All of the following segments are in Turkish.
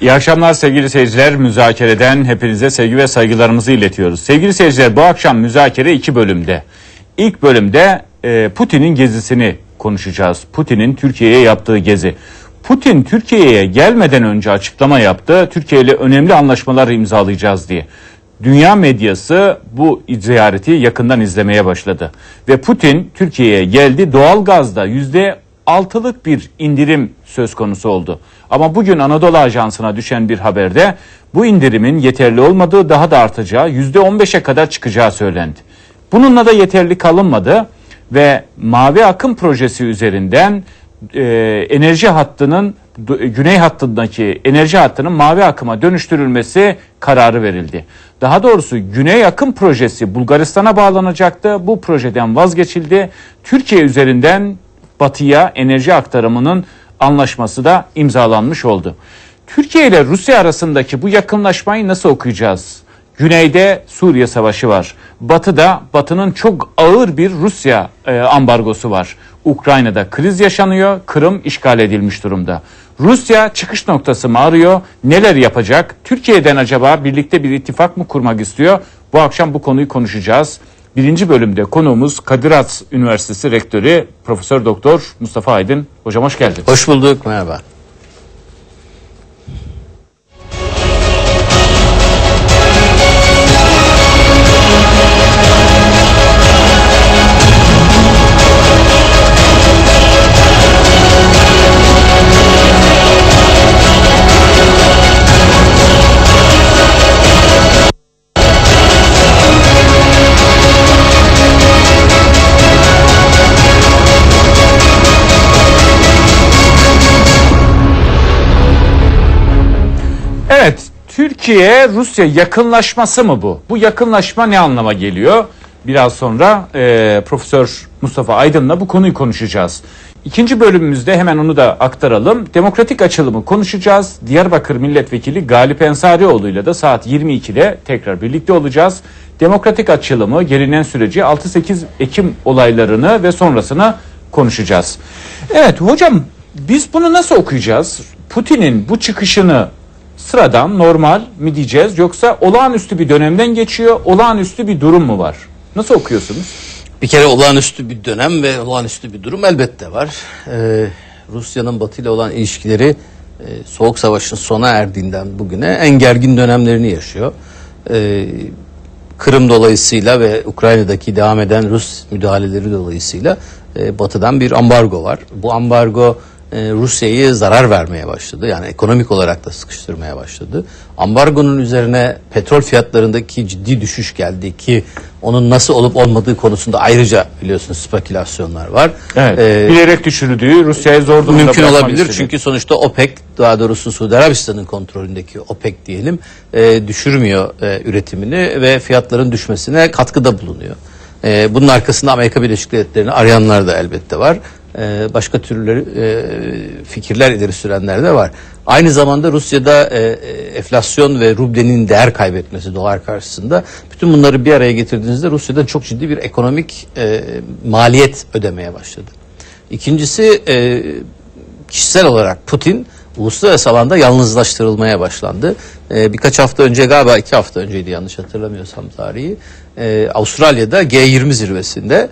İyi akşamlar sevgili seyirciler. Müzakereden hepinize sevgi ve saygılarımızı iletiyoruz. Sevgili seyirciler bu akşam müzakere iki bölümde. İlk bölümde e, Putin'in gezisini konuşacağız. Putin'in Türkiye'ye yaptığı gezi. Putin Türkiye'ye gelmeden önce açıklama yaptı. Türkiye ile önemli anlaşmalar imzalayacağız diye. Dünya medyası bu ziyareti yakından izlemeye başladı. Ve Putin Türkiye'ye geldi. Doğalgazda yüzde altılık bir indirim söz konusu oldu. Ama bugün Anadolu Ajansı'na düşen bir haberde bu indirimin yeterli olmadığı daha da artacağı yüzde on beşe kadar çıkacağı söylendi. Bununla da yeterli kalınmadı ve Mavi Akım projesi üzerinden e, enerji hattının güney hattındaki enerji hattının mavi akıma dönüştürülmesi kararı verildi. Daha doğrusu Güney Akım projesi Bulgaristan'a bağlanacaktı. Bu projeden vazgeçildi. Türkiye üzerinden batıya enerji aktarımının anlaşması da imzalanmış oldu. Türkiye ile Rusya arasındaki bu yakınlaşmayı nasıl okuyacağız? Güneyde Suriye savaşı var. Batıda Batı'nın çok ağır bir Rusya e, ambargosu var. Ukrayna'da kriz yaşanıyor. Kırım işgal edilmiş durumda. Rusya çıkış noktası mı arıyor? Neler yapacak? Türkiye'den acaba birlikte bir ittifak mı kurmak istiyor? Bu akşam bu konuyu konuşacağız. Birinci bölümde konuğumuz Kadir Has Üniversitesi Rektörü Profesör Doktor Mustafa Aydın. Hocam hoş geldiniz. Hoş bulduk, merhaba. Türkiye Rusya yakınlaşması mı bu? Bu yakınlaşma ne anlama geliyor? Biraz sonra e, Profesör Mustafa Aydın'la bu konuyu konuşacağız. İkinci bölümümüzde hemen onu da aktaralım. Demokratik açılımı konuşacağız. Diyarbakır Milletvekili Galip Ensarioğlu ile de saat 22'de tekrar birlikte olacağız. Demokratik açılımı, gelinen süreci 6-8 Ekim olaylarını ve sonrasını konuşacağız. Evet hocam biz bunu nasıl okuyacağız? Putin'in bu çıkışını sıradan normal mi diyeceğiz yoksa olağanüstü bir dönemden geçiyor olağanüstü bir durum mu var? Nasıl okuyorsunuz? Bir kere olağanüstü bir dönem ve olağanüstü bir durum elbette var. Ee, Rusya'nın Batı ile olan ilişkileri e, Soğuk Savaş'ın sona erdiğinden bugüne en gergin dönemlerini yaşıyor. Ee, Kırım dolayısıyla ve Ukrayna'daki devam eden Rus müdahaleleri dolayısıyla e, Batı'dan bir ambargo var. Bu ambargo e, Rusya'yı zarar vermeye başladı. Yani ekonomik olarak da sıkıştırmaya başladı. Ambargonun üzerine petrol fiyatlarındaki ciddi düşüş geldi ki onun nasıl olup olmadığı konusunda ayrıca biliyorsunuz spekülasyonlar var. Evet. Ee, bilerek düşürüldüğü Rusya'ya zor durumda mümkün olabilir istedi. çünkü sonuçta OPEC daha doğrusu Suudi Arabistan'ın kontrolündeki OPEC diyelim e, düşürmüyor e, üretimini ve fiyatların düşmesine katkıda bulunuyor. E, bunun arkasında Amerika Birleşik Devletleri'ni arayanlar da elbette var. E, başka türlü e, fikirler ileri sürenler de var. Aynı zamanda Rusya'da e, e, enflasyon ve rublenin değer kaybetmesi dolar karşısında bütün bunları bir araya getirdiğinizde Rusya'da çok ciddi bir ekonomik e, maliyet ödemeye başladı. İkincisi kişisel olarak Putin uluslararası alanda yalnızlaştırılmaya başlandı. Ee, birkaç hafta önce galiba iki hafta önceydi yanlış hatırlamıyorsam tarihi. Ee, Avustralya'da G20 zirvesinde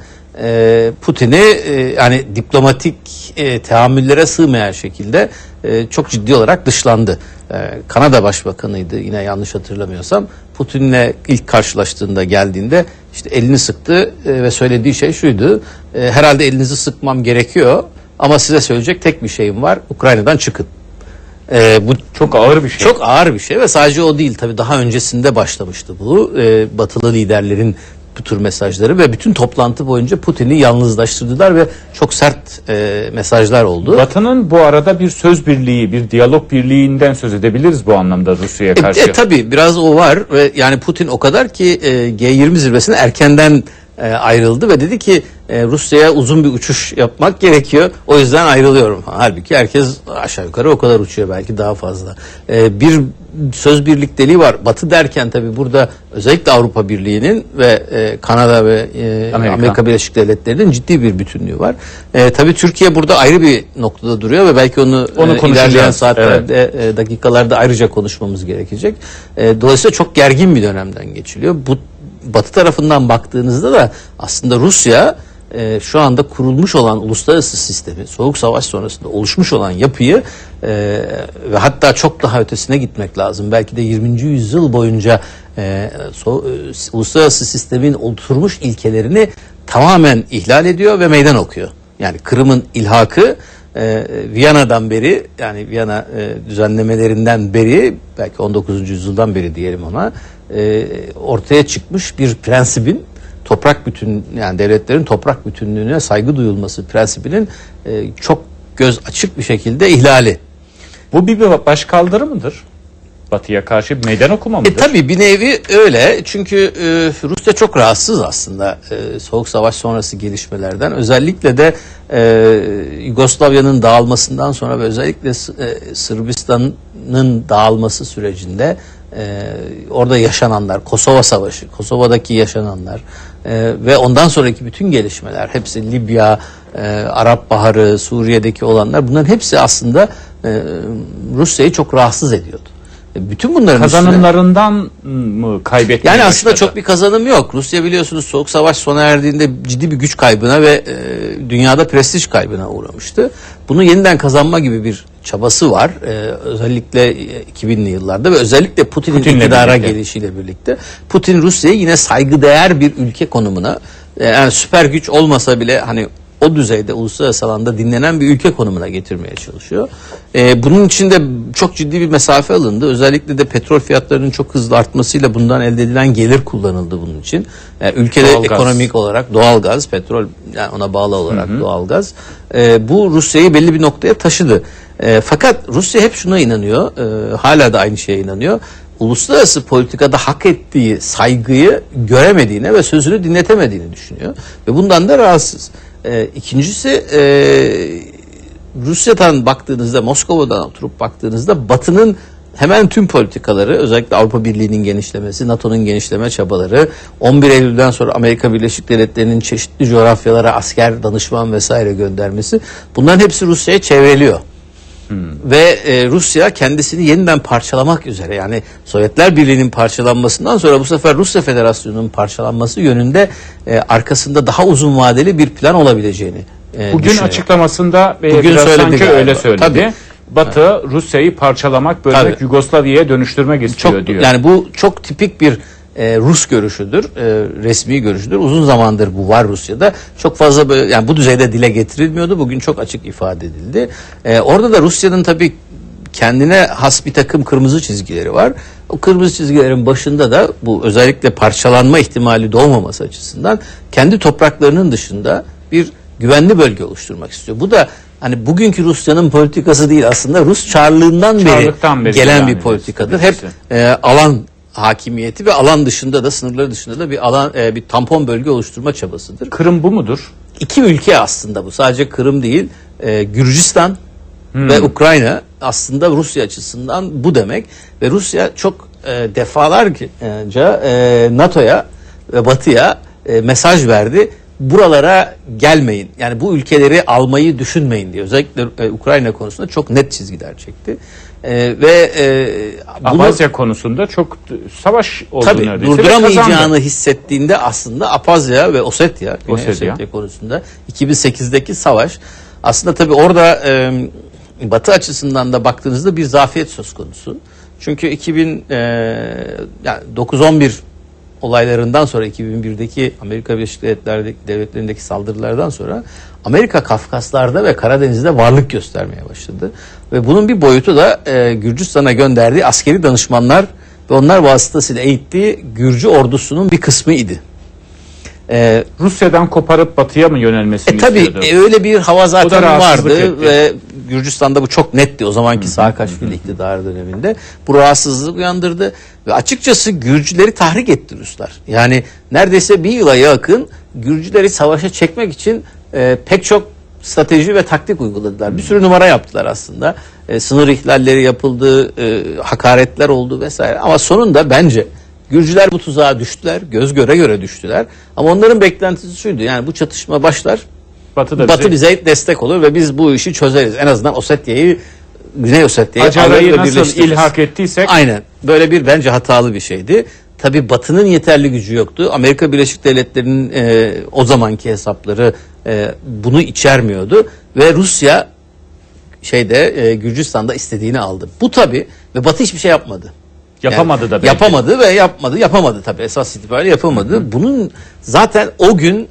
Putin'i e, yani diplomatik e, teamüllere sığmayan şekilde e, çok ciddi olarak dışlandı. E, Kanada Başbakanıydı yine yanlış hatırlamıyorsam. Putin'le ilk karşılaştığında geldiğinde işte elini sıktı ve söylediği şey şuydu. Herhalde elinizi sıkmam gerekiyor ama size söyleyecek tek bir şeyim var. Ukrayna'dan çıkın. Ee, bu çok ağır bir şey. çok ağır bir şey ve sadece o değil tabii daha öncesinde başlamıştı bu. Ee, batılı liderlerin bu tür mesajları ve bütün toplantı boyunca Putin'i yalnızlaştırdılar ve çok sert e, mesajlar oldu. Batı'nın bu arada bir söz birliği, bir diyalog birliğinden söz edebiliriz bu anlamda Rusya'ya E, karşı. e, tabii biraz o var ve yani Putin o kadar ki e, G20 zirvesine erkenden e, ayrıldı ve dedi ki e, Rusya'ya uzun bir uçuş yapmak gerekiyor. O yüzden ayrılıyorum. Halbuki herkes aşağı yukarı o kadar uçuyor belki daha fazla. E, bir söz birlikteliği var. Batı derken tabii burada özellikle Avrupa Birliği'nin ve e, Kanada ve e, Amerika. Amerika. Birleşik Devletleri'nin ciddi bir bütünlüğü var. E, tabii Türkiye burada ayrı bir noktada duruyor ve belki onu, Onu e, ilerleyen saatlerde, e, dakikalarda ayrıca konuşmamız gerekecek. E, dolayısıyla çok gergin bir dönemden geçiliyor. Bu Batı tarafından baktığınızda da aslında Rusya e, şu anda kurulmuş olan uluslararası sistemi, Soğuk Savaş sonrasında oluşmuş olan yapıyı e, ve hatta çok daha ötesine gitmek lazım. Belki de 20. yüzyıl boyunca e, so, e, uluslararası sistemin oturmuş ilkelerini tamamen ihlal ediyor ve meydan okuyor. Yani Kırım'ın ilhakı e, Viyana'dan beri yani Viyana e, düzenlemelerinden beri belki 19. yüzyıldan beri diyelim ona e, ortaya çıkmış bir prensibin toprak bütün yani devletlerin toprak bütünlüğüne saygı duyulması prensibinin e, çok göz açık bir şekilde ihlali. Bu bir başkaldırı mıdır? Batı'ya karşı bir meydan okuma mıdır? E tabii bir nevi öyle çünkü e, Rusya çok rahatsız aslında e, Soğuk Savaş sonrası gelişmelerden. Özellikle de e, Yugoslavya'nın dağılmasından sonra ve özellikle e, Sırbistan'ın dağılması sürecinde e, orada yaşananlar, Kosova Savaşı, Kosova'daki yaşananlar e, ve ondan sonraki bütün gelişmeler, hepsi Libya, e, Arap Baharı, Suriye'deki olanlar bunların hepsi aslında e, Rusya'yı çok rahatsız ediyordu. E, Bütün bunların üstüne- Kazanımlarından mı kaybetmeye yani aslında başladı? çok bir kazanım yok. Rusya biliyorsunuz Soğuk Savaş sona erdiğinde ciddi bir güç kaybına ve e, dünyada prestij kaybına uğramıştı. Bunu yeniden kazanma gibi bir çabası var. E, özellikle e, 2000'li yıllarda ve özellikle Putin'in Putin'le iktidara birlikte. gelişiyle birlikte Putin Rusya'yı yine saygıdeğer bir ülke konumuna e, yani süper güç olmasa bile hani o düzeyde uluslararası alanda dinlenen bir ülke konumuna getirmeye çalışıyor. Ee, bunun için de çok ciddi bir mesafe alındı. Özellikle de petrol fiyatlarının çok hızlı artmasıyla bundan elde edilen gelir kullanıldı bunun için. Yani ülkede Doğalgaz. ekonomik olarak doğalgaz, petrol yani ona bağlı olarak doğalgaz. Ee, bu Rusya'yı belli bir noktaya taşıdı. Ee, fakat Rusya hep şuna inanıyor, e, hala da aynı şeye inanıyor. Uluslararası politikada hak ettiği saygıyı göremediğine ve sözünü dinletemediğini düşünüyor. Ve bundan da rahatsız. Ee, ikincisi e, Rusya'dan baktığınızda, Moskova'dan oturup baktığınızda Batı'nın hemen tüm politikaları, özellikle Avrupa Birliği'nin genişlemesi, NATO'nun genişleme çabaları, 11 Eylül'den sonra Amerika Birleşik Devletleri'nin çeşitli coğrafyalara asker, danışman vesaire göndermesi, bunların hepsi Rusya'ya çevreliyor. Ve e, Rusya kendisini yeniden parçalamak üzere yani Sovyetler Birliği'nin parçalanmasından sonra bu sefer Rusya Federasyonu'nun parçalanması yönünde e, arkasında daha uzun vadeli bir plan olabileceğini e, Bugün açıklamasında e, Bugün biraz sanki galiba. öyle söyledi. Tabii. Batı Rusya'yı parçalamak, bölmek. Yugoslavya'ya dönüştürmek istiyor çok diyor. yani bu çok tipik bir e, Rus görüşüdür, e, resmi görüşüdür. Uzun zamandır bu var Rusya'da. Çok fazla böyle yani bu düzeyde dile getirilmiyordu. Bugün çok açık ifade edildi. E, orada da Rusya'nın tabii kendine has bir takım kırmızı çizgileri var. O kırmızı çizgilerin başında da bu özellikle parçalanma ihtimali doğmaması açısından kendi topraklarının dışında bir güvenli bölge oluşturmak istiyor. Bu da hani bugünkü Rusya'nın politikası değil aslında Rus Çarlığından beri, Çarlıktan beri gelen devam bir politikadır. Hep e, alan hakimiyeti ve alan dışında da sınırları dışında da bir alan e, bir tampon bölge oluşturma çabasıdır. Kırım bu mudur? İki ülke aslında bu. Sadece Kırım değil. e, Gürcistan Hmm. ve Ukrayna aslında Rusya açısından bu demek ve Rusya çok e, defalarca e, NATO'ya ve Batı'ya e, mesaj verdi. Buralara gelmeyin. Yani bu ülkeleri almayı düşünmeyin diye. Özellikle e, Ukrayna konusunda çok net çizgiler çekti. E, ve e, bunu- Abazya konusunda çok savaş oldu Tabii neredeyse. durduramayacağını hissettiğinde aslında Apazya ve Osetya, Güney Osetya. Osetya konusunda 2008'deki savaş aslında tabii orada e, Batı açısından da baktığınızda bir zafiyet söz konusu. Çünkü 2000 e, yani 9-11 olaylarından sonra 2001'deki Amerika Birleşik Devletleri- Devletleri'ndeki saldırılardan sonra Amerika Kafkaslar'da ve Karadeniz'de varlık göstermeye başladı. Ve bunun bir boyutu da e, Gürcistan'a gönderdiği askeri danışmanlar ve onlar vasıtasıyla eğittiği Gürcü ordusunun bir kısmı idi. E, Rusya'dan koparıp batıya mı yönelmesini e, tabii istiyordu? e, öyle bir hava zaten vardı etti. ve Gürcistan'da bu çok netti o zamanki Saakashvili iktidarı döneminde. Bu rahatsızlık uyandırdı ve açıkçası Gürcüleri tahrik etti Ruslar. Yani neredeyse bir yıla yakın Gürcüleri savaşa çekmek için e, pek çok strateji ve taktik uyguladılar. Bir sürü numara yaptılar aslında. E, sınır ihlalleri yapıldı, e, hakaretler oldu vesaire. Ama sonunda bence Gürcüler bu tuzağa düştüler, göz göre göre düştüler. Ama onların beklentisi şuydu. Yani bu çatışma başlar, Batı da Batı bize bize destek olur ve biz bu işi çözeriz. En azından Ossetya'yı, Güney Ossetya'yı Acara'yı nasıl ilhak ettiysek Aynen. Böyle bir bence hatalı bir şeydi. Tabii Batı'nın yeterli gücü yoktu. Amerika Birleşik Devletleri'nin e, o zamanki hesapları e, bunu içermiyordu ve Rusya şeyde e, Gürcistan'da istediğini aldı. Bu tabii ve Batı hiçbir şey yapmadı. Yapamadı da belki. Yapamadı ve yapmadı. Yapamadı tabii. Esas itibariyle yapamadı. Bunun zaten o gün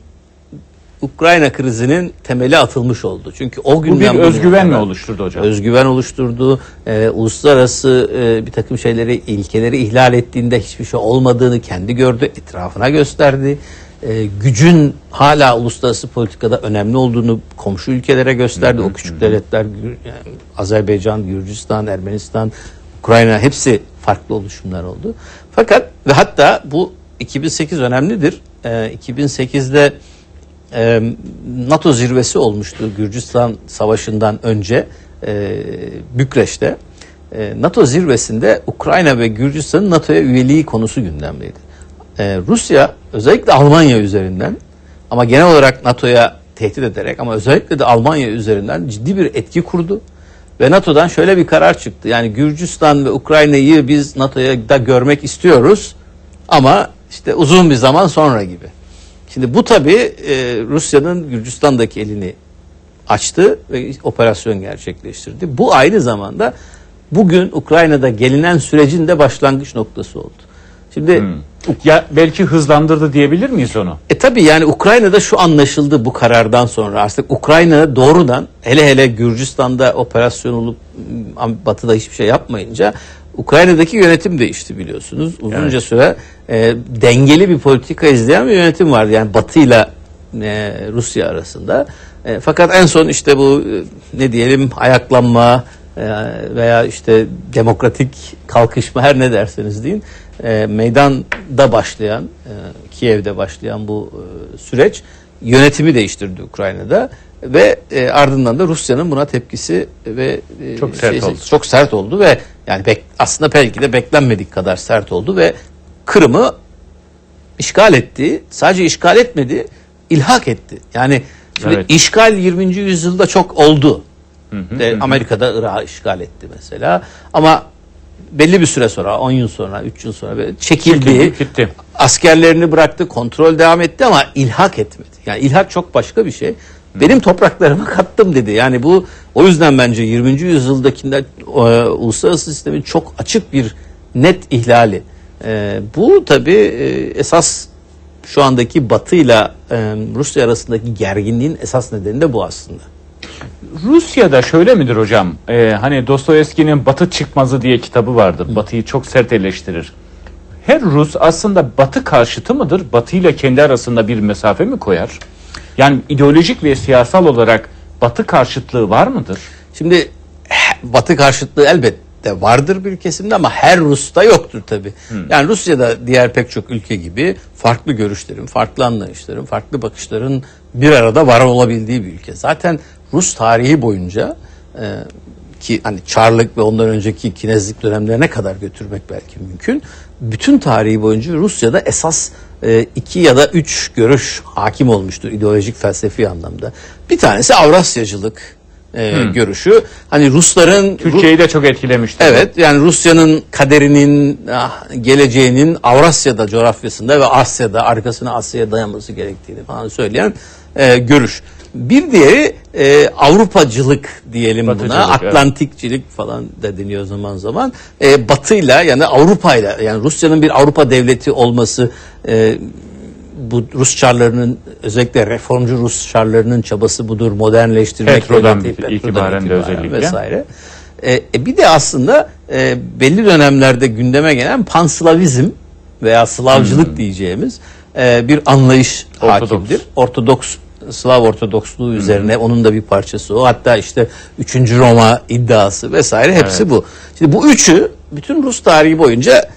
Ukrayna krizinin temeli atılmış oldu. Çünkü o Bu günden bir bugüne özgüven mi oluşturdu hocam? Özgüven oluşturdu. Ee, uluslararası e, bir takım şeyleri, ilkeleri ihlal ettiğinde hiçbir şey olmadığını kendi gördü, etrafına gösterdi. Ee, gücün hala uluslararası politikada önemli olduğunu komşu ülkelere gösterdi. o küçük devletler, Gür- yani Azerbaycan, Gürcistan, Ermenistan, Ukrayna hepsi farklı oluşumlar oldu. Fakat ve hatta bu 2008 önemlidir. Ee, 2008'de e, NATO zirvesi olmuştu Gürcistan Savaşı'ndan önce e, Bükreş'te. E, NATO zirvesinde Ukrayna ve Gürcistan'ın NATO'ya üyeliği konusu gündemdeydi. E, Rusya özellikle Almanya üzerinden ama genel olarak NATO'ya tehdit ederek ama özellikle de Almanya üzerinden ciddi bir etki kurdu. Ve NATO'dan şöyle bir karar çıktı. Yani Gürcistan ve Ukrayna'yı biz NATO'ya da görmek istiyoruz ama işte uzun bir zaman sonra gibi. Şimdi bu tabii e, Rusya'nın Gürcistan'daki elini açtı ve operasyon gerçekleştirdi. Bu aynı zamanda bugün Ukrayna'da gelinen sürecin de başlangıç noktası oldu. Şimdi Ya belki hızlandırdı diyebilir miyiz onu? e tabii yani Ukrayna'da şu anlaşıldı bu karardan sonra artık Ukrayna doğrudan hele hele Gürcistan'da operasyon olup m, Batı'da hiçbir şey yapmayınca Ukrayna'daki yönetim değişti biliyorsunuz. Uzunca Evet. süre e, dengeli bir politika izleyen bir yönetim vardı. Yani Batı'yla e, Rusya arasında. E, fakat en son işte bu e, ne diyelim ayaklanma e, veya işte demokratik kalkışma her ne derseniz deyin e, meydanda başlayan e, Kiev'de başlayan bu e, süreç yönetimi değiştirdi Ukrayna'da ve e, ardından da Rusya'nın buna tepkisi ve e, Çok sert oldu. çok sert oldu ve yani bek, aslında belki de beklenmedik kadar sert oldu ve Kırım'ı işgal etti. Sadece işgal etmedi, ilhak etti. Yani şimdi Evet. işgal 20. yüzyılda çok oldu. De, Amerika'da Irak'ı işgal etti mesela. Ama belli bir süre sonra, 10 yıl sonra, 3 yıl sonra çekildi. Çekildi, gitti. Askerlerini bıraktı, kontrol devam etti ama ilhak etmedi. Yani ilhak çok başka bir şey. Benim topraklarıma kattım dedi. Yani bu o yüzden bence 20. yüzyıldakinde e, uluslararası sistemin çok açık bir net ihlali. E, bu tabii e, esas şu andaki Batı ile Rusya arasındaki gerginliğin esas nedeni de bu aslında. Rusya'da şöyle midir hocam? Ee, hani Dostoyevski'nin Batı Çıkmazı diye kitabı vardır. Batı'yı çok sert eleştirir. Her Rus aslında Batı karşıtı mıdır? Batı ile kendi arasında bir mesafe mi koyar? Yani ideolojik ve siyasal olarak Batı karşıtlığı var mıdır? Şimdi Batı karşıtlığı elbette vardır bir kesimde ama her Rus'ta yoktur tabi. Yani Rusya'da diğer pek çok ülke gibi farklı görüşlerin, farklı anlayışların, farklı bakışların bir arada var olabildiği bir ülke. Zaten Rus tarihi boyunca e, ki hani Çarlık ve ondan önceki Kinezlik dönemlerine kadar götürmek belki mümkün. Bütün tarihi boyunca Rusya'da esas e, iki ya da üç görüş hakim olmuştur ideolojik felsefi anlamda. Bir tanesi Avrasyacılık e, görüşü. Hani Rusların Türkiye'yi de çok etkilemiştir. Evet yani Rusya'nın kaderinin, ah, geleceğinin Avrasya'da coğrafyasında ve Asya'da arkasına Asya'ya dayanması gerektiğini falan söyleyen e, görüş. Bir diğeri e, Avrupacılık diyelim Batıcılık, buna. evet. Atlantikçilik falan da deniyor zaman zaman. E, Batı'yla yani Avrupa'yla yani Rusya'nın bir Avrupa devleti olması e, bu Rus çarlarının özellikle reformcu Rus çarlarının çabası budur. Modernleştirmek Petro'dan devleti, bir- itibaren de özellikle. vesaire. E, e, bir de aslında e, belli dönemlerde gündeme gelen panslavizm veya Slavcılık diyeceğimiz e, bir anlayış Hmm. Ortodoks. hakimdir. Ortodoks Slav Ortodoksluğu üzerine onun da bir parçası o. Hatta işte 3. Roma iddiası vesaire hepsi Evet. bu. Şimdi bu üçü bütün Rus tarihi boyunca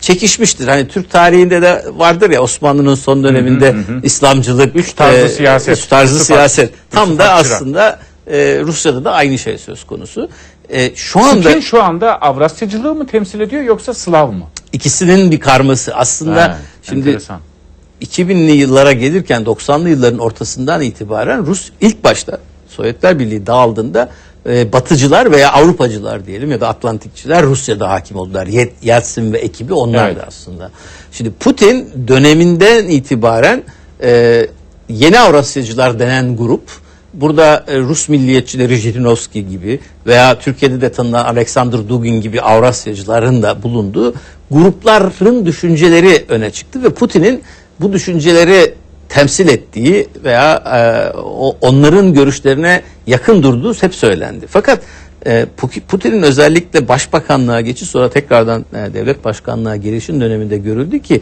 çekişmiştir. Hani Türk tarihinde de vardır ya Osmanlı'nın son döneminde İslamcılık, Üç tarzı e, siyaset. üç tarzı Yusuf siyaset. Ak- Tam Yusuf da Akçırak. aslında e, Rusya'da da aynı şey söz konusu. E, şu anda Putin şu anda Avrasyacılığı mı temsil ediyor yoksa Slav mı? ikisinin bir karması. Aslında Ha, şimdi enteresan. 2000'li yıllara gelirken 90'lı yılların ortasından itibaren Rus ilk başta Sovyetler Birliği dağıldığında e, Batıcılar veya Avrupacılar diyelim ya da Atlantikçiler Rusya'da hakim oldular. Ye- Yeltsin ve ekibi onlardı Evet. aslında. Şimdi Putin döneminden itibaren e, yeni Avrasyacılar denen grup burada e, Rus milliyetçileri Jirinovski gibi veya Türkiye'de de tanınan Alexander Dugin gibi Avrasyacıların da bulunduğu grupların düşünceleri öne çıktı ve Putin'in bu düşünceleri temsil ettiği veya e, onların görüşlerine yakın durduğu hep söylendi. Fakat e, Pu- Putin'in özellikle başbakanlığa geçiş sonra tekrardan e, devlet başkanlığa gelişin döneminde görüldü ki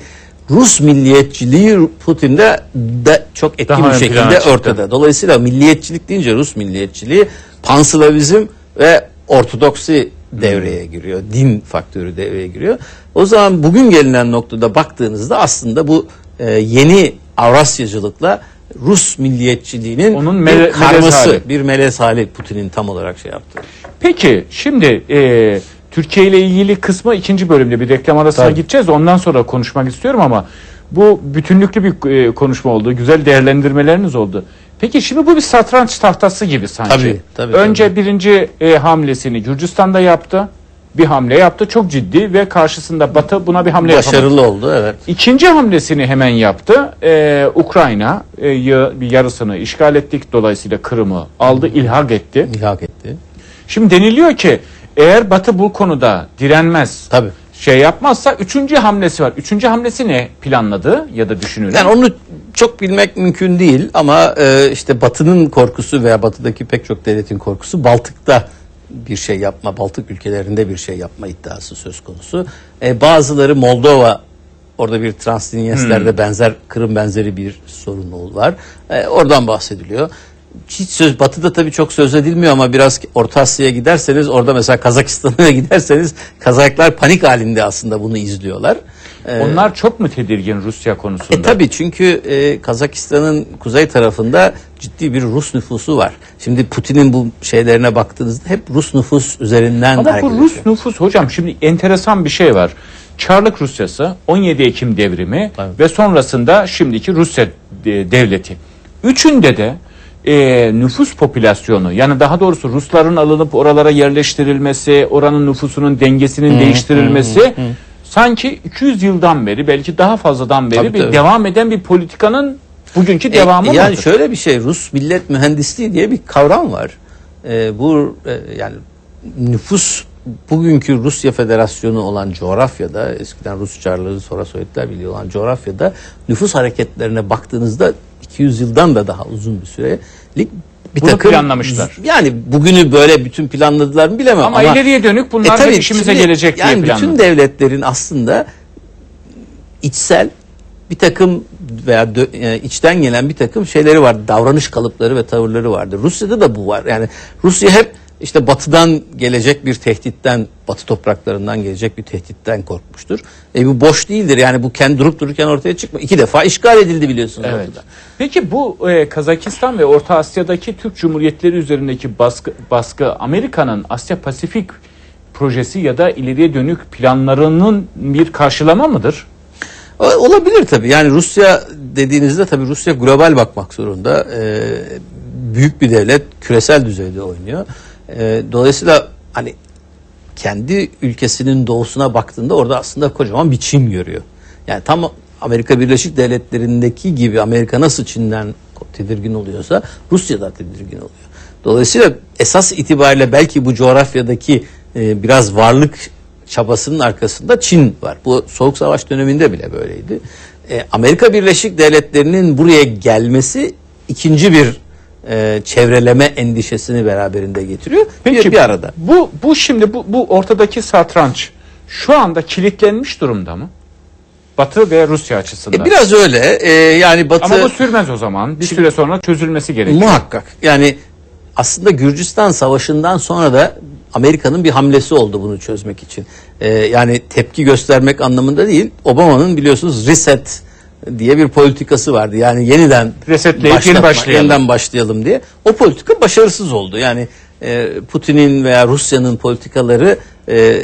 Rus milliyetçiliği Putin'de de çok etkin Daha bir şekilde ortada. Dolayısıyla milliyetçilik deyince Rus milliyetçiliği panslavizm ve ortodoksi devreye giriyor. Din faktörü devreye giriyor. O zaman bugün gelinen noktada baktığınızda aslında bu e, yeni Avrasyacılıkla Rus milliyetçiliğinin Onun bir mele- melez karması, hali. bir melez hali Putin'in tam olarak şey yaptı. Peki şimdi e, Türkiye ile ilgili kısmı ikinci bölümde bir reklam arasına Tabii. gideceğiz. Ondan sonra konuşmak istiyorum ama bu bütünlüklü bir e, konuşma oldu. Güzel değerlendirmeleriniz oldu. Peki şimdi bu bir satranç tahtası gibi sanki. Tabii, tabii, Önce tabii. birinci e, hamlesini Gürcistan'da yaptı. Bir hamle yaptı. Çok ciddi ve karşısında Batı buna bir hamle yapamadı. Başarılı oldu evet. İkinci hamlesini hemen yaptı. Ee, Ukrayna e, yarısını işgal ettik. Dolayısıyla Kırım'ı aldı, ilhak etti. İlhak etti. Şimdi deniliyor ki eğer Batı bu konuda direnmez, Tabii. şey yapmazsa üçüncü hamlesi var. Üçüncü hamlesi ne planladı ya da düşünüyor? Yani onu çok bilmek mümkün değil ama e, işte Batı'nın korkusu veya Batı'daki pek çok devletin korkusu Baltık'ta bir şey yapma, Baltık ülkelerinde bir şey yapma iddiası söz konusu. E, bazıları Moldova orada bir Transdinyester'de benzer Kırım benzeri bir sorun var. E, oradan bahsediliyor. Hiç söz Batı'da tabii çok söz edilmiyor ama biraz Orta Asya'ya giderseniz orada mesela Kazakistan'a giderseniz Kazaklar panik halinde aslında bunu izliyorlar. E, Onlar çok mu tedirgin Rusya konusunda? e tabii çünkü e, Kazakistan'ın kuzey tarafında ciddi bir Rus nüfusu var. Şimdi Putin'in bu şeylerine baktığınızda hep Rus nüfus üzerinden Ama bu Rus ediyor. nüfus hocam şimdi enteresan bir şey var. Çarlık Rusyası, 17 Ekim devrimi Evet. ve sonrasında şimdiki Rusya devleti. Üçünde de e, nüfus popülasyonu yani daha doğrusu Rusların alınıp oralara yerleştirilmesi, oranın nüfusunun dengesinin değiştirilmesi sanki 200 yıldan beri belki daha fazladan beri Tabii, bir tabii. devam eden bir politikanın bugünkü E, devamı yani mıdır? şöyle bir şey Rus millet mühendisliği diye bir kavram var. E, bu e, yani nüfus bugünkü Rusya Federasyonu olan coğrafyada eskiden Rus Çarlığı sonra Sovyetler Birliği olan coğrafyada nüfus hareketlerine baktığınızda 200 yıldan da daha uzun bir sürelik bir Bunu takım planlamışlar. Yani bugünü böyle bütün planladılar mı bilemem ama, ama, ileriye dönük bunlar E tabii işimize şimdi gelecek diye yani planladı. bütün devletlerin aslında içsel bir takım veya e, içten gelen bir takım şeyleri var. Davranış kalıpları ve tavırları vardır. Rusya'da da bu var. Yani Rusya hep işte batıdan gelecek bir tehditten, batı topraklarından gelecek bir tehditten korkmuştur. E bu boş değildir. Yani bu kendi durup dururken ortaya çıkma. İki defa işgal edildi biliyorsunuz Evet. batıda. Peki bu e, Kazakistan ve Orta Asya'daki Türk Cumhuriyetleri üzerindeki baskı, baskı Amerika'nın Asya Pasifik projesi ya da ileriye dönük planlarının bir karşılama mıdır? Olabilir tabii. Yani Rusya dediğinizde tabii Rusya global bakmak zorunda. Ee, büyük bir devlet küresel düzeyde oynuyor. Ee, dolayısıyla hani kendi ülkesinin doğusuna baktığında orada aslında kocaman bir Çin görüyor. Yani tam Amerika Birleşik Devletleri'ndeki gibi Amerika nasıl Çin'den tedirgin oluyorsa Rusya da tedirgin oluyor. Dolayısıyla esas itibariyle belki bu coğrafyadaki e, biraz varlık çabasının arkasında Çin var. Bu Soğuk Savaş döneminde bile böyleydi. E, Amerika Birleşik Devletleri'nin buraya gelmesi ikinci bir e, çevreleme endişesini beraberinde getiriyor. bir, bir arada. Bu, bu şimdi bu, bu ortadaki satranç şu anda kilitlenmiş durumda mı? Batı ve Rusya açısından. E, biraz öyle. E, yani Batı Ama bu sürmez o zaman. Bir süre sonra çözülmesi gerekiyor. muhakkak. Yani aslında Gürcistan Savaşı'ndan sonra da Amerika'nın bir hamlesi oldu bunu çözmek için. Ee, yani tepki göstermek anlamında değil. Obama'nın biliyorsunuz reset diye bir politikası vardı. Yani yeniden Resetleyip yeni başlatma, başlayalım. yeniden başlayalım diye. O politika başarısız oldu. Yani e, Putin'in veya Rusya'nın politikaları e,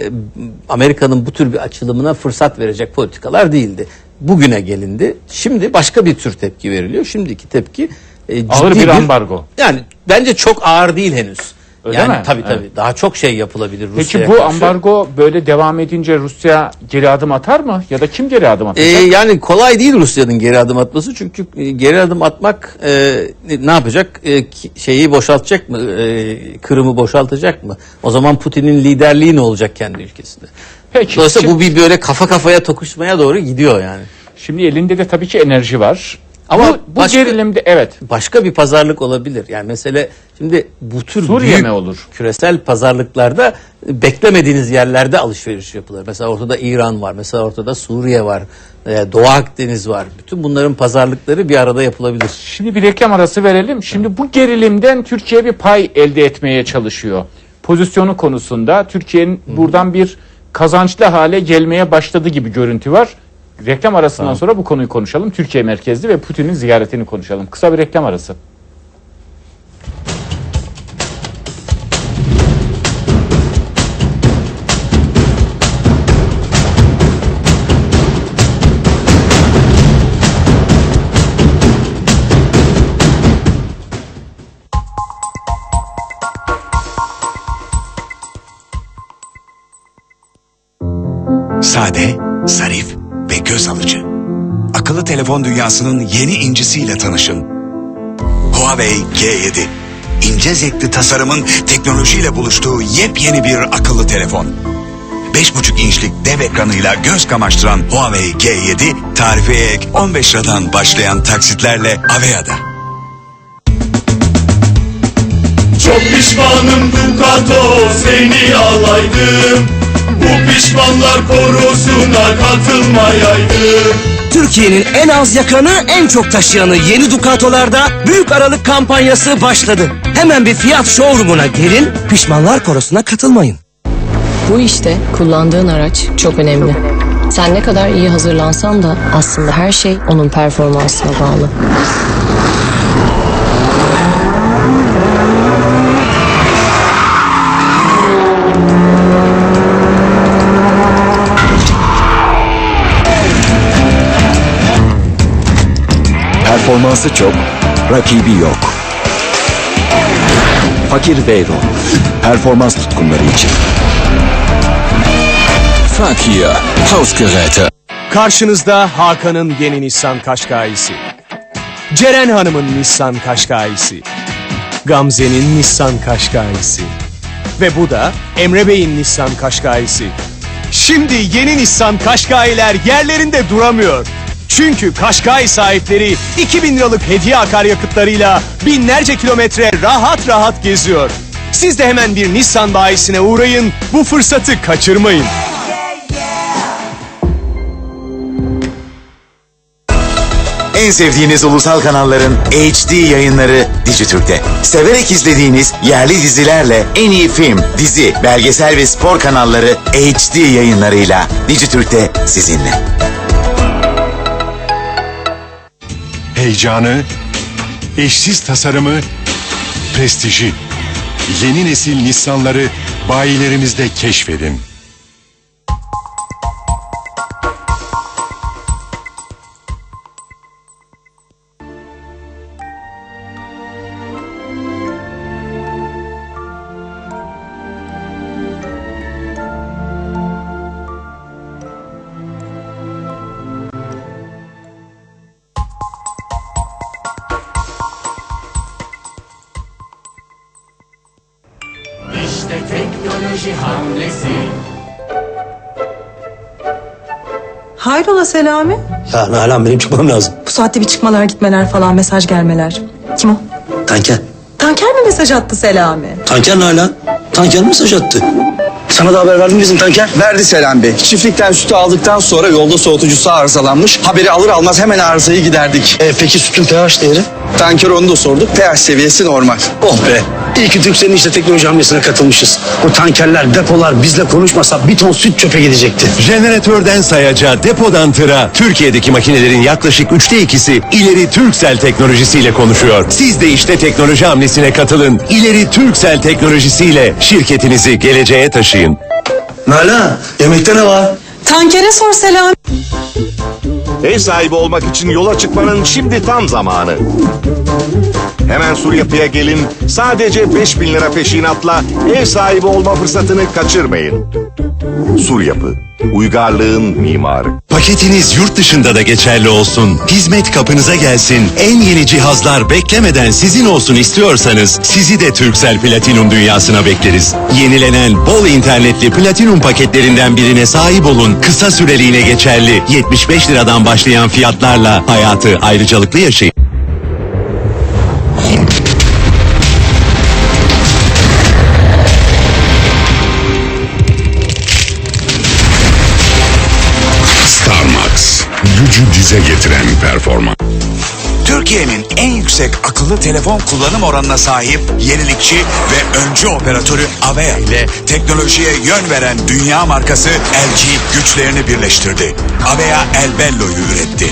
Amerika'nın bu tür bir açılımına fırsat verecek politikalar değildi. Bugüne gelindi. Şimdi başka bir tür tepki veriliyor. Şimdiki tepki e, ciddi Ağır bir ambargo. Yani bence çok ağır değil henüz. Öyle yani mi? tabii tabii. Evet. Daha çok şey yapılabilir Peki Rusya'ya bu karşı. ambargo böyle devam edince Rusya geri adım atar mı? Ya da kim geri adım Ee, atacak? yani kolay değil Rusya'nın geri adım atması çünkü e, geri adım atmak e, ne yapacak E, şeyi boşaltacak mı E, Kırım'ı boşaltacak mı o zaman Putin'in liderliği ne olacak kendi ülkesinde Peki, dolayısıyla şimdi- bu bir böyle kafa kafaya tokuşmaya doğru gidiyor yani Şimdi elinde de tabii ki enerji var. Ama bu, bu başka- gerilimde evet. başka bir pazarlık olabilir yani mesele şimdi bu tür Suriye büyük olur? küresel pazarlıklarda beklemediğiniz yerlerde alışveriş yapılır mesela ortada İran var mesela ortada Suriye var e, Doğu Akdeniz var bütün bunların pazarlıkları bir arada yapılabilir. Şimdi bir reklam arası verelim. Şimdi bu gerilimden Türkiye bir pay elde etmeye çalışıyor. Pozisyonu konusunda Türkiye'nin buradan bir kazançlı hale gelmeye başladı gibi görüntü var. Reklam arasından sonra bu konuyu konuşalım. Türkiye merkezli ve Putin'in ziyaretini konuşalım. Kısa bir reklam arası. Sade, zarif göz alıcı. Akıllı telefon dünyasının yeni incisiyle tanışın. Huawei G7. İnce zevkli tasarımın teknolojiyle buluştuğu yepyeni bir akıllı telefon. 5,5 inçlik dev ekranıyla göz kamaştıran Huawei G7 tarifeye ek 15 liradan başlayan taksitlerle Avea'da. Çok pişmanım Ducato seni alaydım Bu pişmanlar korosuna katılmayaydım Türkiye'nin en az yakanı en çok taşıyanı yeni Ducato'larda büyük aralık kampanyası başladı. Hemen bir fiyat showroomuna gelin, pişmanlar korosuna katılmayın. Bu işte kullandığın araç çok önemli. Sen ne kadar iyi hazırlansan da aslında her şey onun performansına bağlı. Performansı çok, rakibi yok. Fakir Veyron, performans tutkunları için. Fakia, Hausgeräte. Karşınızda Hakan'ın yeni Nissan Kaşkay'si. Ceren Hanım'ın Nissan Kaşkay'si. Gamze'nin Nissan Kaşkay'si. Ve bu da Emre Bey'in Nissan Kaşkay'si. Şimdi yeni Nissan Kaşkay'ler yerlerinde duramıyor. Çünkü Kaşkay sahipleri 2000 liralık hediye akaryakıtlarıyla binlerce kilometre rahat rahat geziyor. Siz de hemen bir Nissan bayisine uğrayın, bu fırsatı kaçırmayın. En sevdiğiniz ulusal kanalların HD yayınları Dijitürk'te. Severek izlediğiniz yerli dizilerle en iyi film, dizi, belgesel ve spor kanalları HD yayınlarıyla Dijitürk'te sizinle. Heyecanı, eşsiz tasarımı, prestiji. Yeni nesil Nissan'ları bayilerimizde keşfedin. Ya Nalan benim çıkmam lazım. Bu saatte bir çıkmalar gitmeler falan mesaj gelmeler. Kim o? Tanker. Tanker mi mesaj attı Selami? Tanker Nalan. Tanker mesaj attı. Sana da haber verdim bizim tanker. Verdi Selam Bey. Çiftlikten sütü aldıktan sonra yolda soğutucusu arızalanmış. Haberi alır almaz hemen arızayı giderdik. E, peki sütün pH değeri? Tanker onu da sorduk. pH seviyesi normal. Oh be. İyi ki Türkcell'in işte teknoloji hamlesine katılmışız. O tankerler, depolar bizle konuşmasa bir ton süt çöpe gidecekti. Jeneratörden sayaca, depodan tıra, Türkiye'deki makinelerin yaklaşık üçte ikisi ileri Türksel teknolojisiyle konuşuyor. Siz de işte teknoloji hamlesine katılın. İleri Türksel teknolojisiyle şirketinizi geleceğe taşıyın. Nalan, yemekte ne var? Tankere sor Selam. Ev sahibi olmak için yola çıkmanın şimdi tam zamanı. Hemen Sur Yapı'ya gelin. Sadece 5000 lira peşinatla ev sahibi olma fırsatını kaçırmayın. Sur Yapı, uygarlığın mimarı. Paketiniz yurt dışında da geçerli olsun. Hizmet kapınıza gelsin. En yeni cihazlar beklemeden sizin olsun istiyorsanız sizi de Turkcell Platinum dünyasına bekleriz. Yenilenen bol internetli Platinum paketlerinden birine sahip olun. Kısa süreliğine geçerli 75 liradan başlayan fiyatlarla hayatı ayrıcalıklı yaşayın. Gücü dize getiren performans. Türkiye'nin en yüksek akıllı telefon kullanım oranına sahip yenilikçi ve öncü operatörü Avea ile teknolojiye yön veren dünya markası LG güçlerini birleştirdi. Avea El Bello'yu üretti.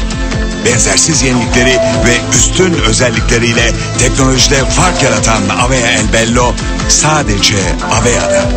Benzersiz yenilikleri ve üstün özellikleriyle teknolojide fark yaratan Avea El Bello sadece Avea'da.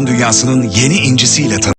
Telefon dünyasının yeni incisiyle tanı